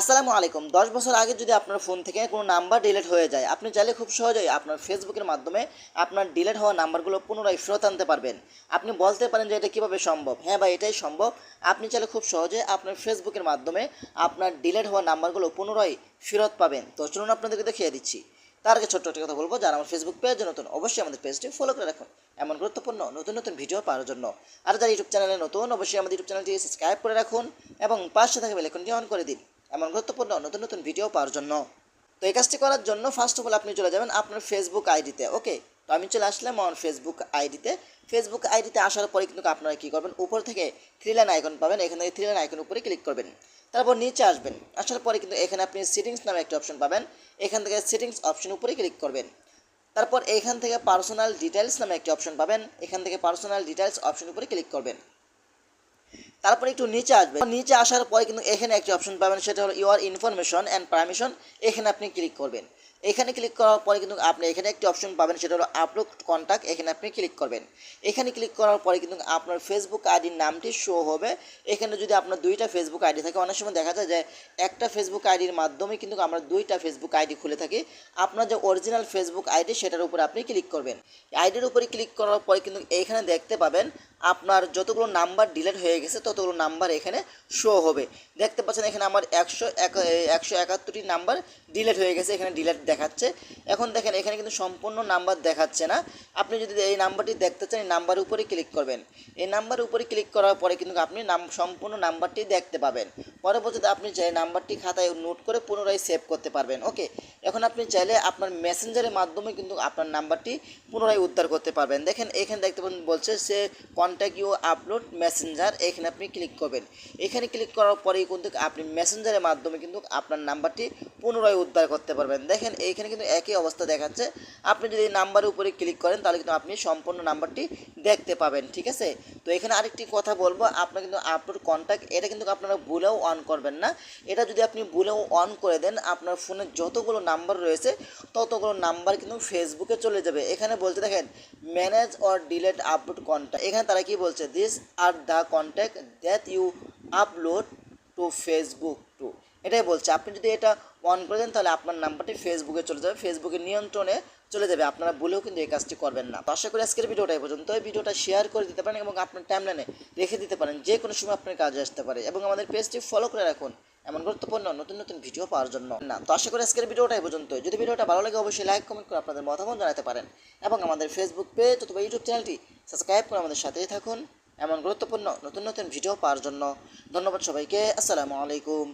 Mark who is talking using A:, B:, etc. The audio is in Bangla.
A: আসসালামু আলাইকুম। দশ বছর আগে যদি আপনার ফোন থেকে কোনো নাম্বার ডিলিট হয়ে যায়, আপনি চাইলে খুব সহজেই আপনার ফেসবুকের মাধ্যমে আপনার ডিলিট হওয়া নাম্বারগুলো পুনরায় ফেরত আনতে পারবেন। আপনি বলতে পারেন যে এটা কীভাবে সম্ভব? হ্যাঁ ভাই, এটাই সম্ভব। আপনি চাইলে খুব সহজে আপনার ফেসবুকের মাধ্যমে আপনার ডিলিট হওয়া নাম্বারগুলো পুনরায় ফেরত পাবেন। তো চলুন আপনাদেরকে দেখিয়ে দিচ্ছি। তার আগে ছোট্ট একটা কথা বলব, যারা আমার ফেসবুক পেজে নতুন, অবশ্যই আমাদের পেজটি ফলো করে রাখুন। এমন গুরুত্বপূর্ণ নতুন নতুন ভিডিও পাওয়ার জন্য। আর যারা ইউটিউব চ্যানেলে নতুন, অবশ্যই আমাদের ইউটিউব চ্যানেলটি সাবস্ক্রাইব করে রাখুন এবং পাশে থাকা বেলেকনটি অন করে দিন। এমন গুরুত্বপূর্ণ নতুন নতুন ভিডিও পাওয়ার জন্য। তো এই কাজটি করার জন্য ফার্স্ট অফ অল আপনি চলে যাবেন আপনার ফেসবুক আইডিতে ওকে তো আমি চলে আসলাম আমার ফেসবুক আইডিতে ফেসবুক আইডিতে আসার পরে কিন্তু আপনারা কী করবেন? উপর থেকে থ্রি লাইন আইকন পাবেন, এখান থেকে থ্রি লাইন আইকন উপরে ক্লিক করবেন। তারপর নিচে আসবেন। আসার পরে কিন্তু এখানে আপনি সেটিংস নামে একটা অপশন পাবেন। এখান থেকে সেটিংস অপশন উপরে ক্লিক করবেন। তারপর এখান থেকে পার্সোনাল ডিটেলস নামে একটি অপশন পাবেন। এখান থেকে পার্সোনাল ডিটেলস অপশন উপরে ক্লিক করবেন। তারপরে একটু নিচে আসবে। নিচে আসার পরে কিন্তু এখানে একটি অপশন পাবেন, সেটা হলো ইউর ইনফরমেশন অ্যান্ড পারমিশন এখানে আপনি ক্লিক করবেন। এখানে ক্লিক করার পরে কিন্তু আপনি এখানে একটি অপশন পাবেন, সেটা হলো আপলোড কন্ট্যাক্ট এখানে আপনি ক্লিক করবেন। এখানে ক্লিক করার পরে কিন্তু আপনার ফেসবুক আইডির নামটি শো হবে। এখানে যদি আপনার দুইটা ফেসবুক আইডি থাকে, অনেক সময় দেখা যায় যে একটা ফেসবুক আইডির মাধ্যমে কিন্তু আমরা দুইটা ফেসবুক আইডি খুলে থাকি। আপনার যে অরিজিনাল ফেসবুক আইডি সেটার উপরে আপনি ক্লিক করবেন। আইডির উপরে ক্লিক করার পরে কিন্তু এখানে দেখতে পাবেন, আপনার যতগুলো নাম্বার ডিলেট হয়ে গেছে ততগুলো নাম্বার এখানে শো হবে। দেখতে পাচ্ছেন এখানে আমার একশো এক একশো একাত্তরটি নাম্বার ডিলেট হয়ে গেছে, এখানে ডিলেট দেখাচ্ছে। এখন দেখেন, এখানে কিন্তু সম্পূর্ণ নাম্বার দেখাচ্ছে না। আপনি যদি এই নাম্বারটি দেখতে চান, এই নাম্বারের উপরে ক্লিক করবেন। এই নাম্বারের উপরে ক্লিক করার পরে কিন্তু আপনি নাম, সম্পূর্ণ নাম্বারটি দেখতে পাবেন। পরবর্তীতে আপনি চাই নাম্বারটি খাতায় নোট করে পুনরায় সেভ করতে পারবেন ওকে এখন আপনি চাইলে আপনার মেসেঞ্জারের মাধ্যমে কিন্তু আপনার নাম্বারটি পুনরায় উদ্ধার করতে পারবেন। দেখেন, এখানে দেখতে পাবেন বলছে সে কন্ট্যাক্ট ইউ আপলোড মেসেঞ্জার এখানে আপনি ক্লিক করবেন। এখানে ক্লিক করার পরেই কিন্তু আপনি মেসেঞ্জারের মাধ্যমে কিন্তু আপনার নাম্বারটি পুনরায় উদ্ধার করতে পারবেন। দেখেন এইখানে কিন্তু একই অবস্থা দেখাচ্ছে। আপনি যদি নাম্বারের উপরে ক্লিক করেন, তাহলে কিন্তু আপনি সম্পূর্ণ নাম্বারটি দেখতে পাবেন, ঠিক আছে? তো এখানে আরেকটি কথা বলব, আপনার কিন্তু আপলোড কন্ট্যাক্ট এটা কিন্তু আপনারা ভুলেও অন করবেন না। এটা যদি আপনি ভুলেও অন করে দেন, আপনার ফোনে যতগুলো নাম্বার রয়েছে, ততগুলো নাম্বার কিন্তু ফেসবুকে চলে যাবে। এখানে বলতে দেখেন manage or delete upload contact এখানে তারা কি বলছে? This are the contact that you upload to Facebook too এটাই বলছে। আপনি যদি এটা অন করে দেন, তাহলে আপনার নাম্বারটি ফেসবুকে চলে যাবে। ফেসবুকের নিয়ন্ত্রণে চলে যাবে। আপনারা ভুলেও কিন্তু এই কাজটি করবেন না। তো আশা করি আজকের ভিডিওটা এই পর্যন্ত। এই ভিডিওটা শেয়ার করে দিতে পারেন এবং আপনার টাইমলাইনে রেখে দিতে পারেন। যে কোনো সময় আপনার কাজে আসতে পারে। এবং আমাদের পেজটি ফলো করে রাখুন এমন গুরুত্বপূর্ণ নতুন নতুন ভিডিও পাওয়ার জন্য। না, তো আশা করি আজকের ভিডিওটা এই পর্যন্ত যদি ভিডিওটা ভালো লাগে, অবশ্যই লাইক কমেন্ট করে আপনাদের মতামত জানাতে পারেন। এবং আমাদের ফেসবুক পেজ অথবা ইউটিউব চ্যানেলটি সাবস্ক্রাইব করে আমাদের সাথেই থাকুন। এমন গুরুত্বপূর্ণ নতুন নতুন ভিডিও পাওয়ার জন্য। ধন্যবাদ সবাইকে। আসসালামু আলাইকুম।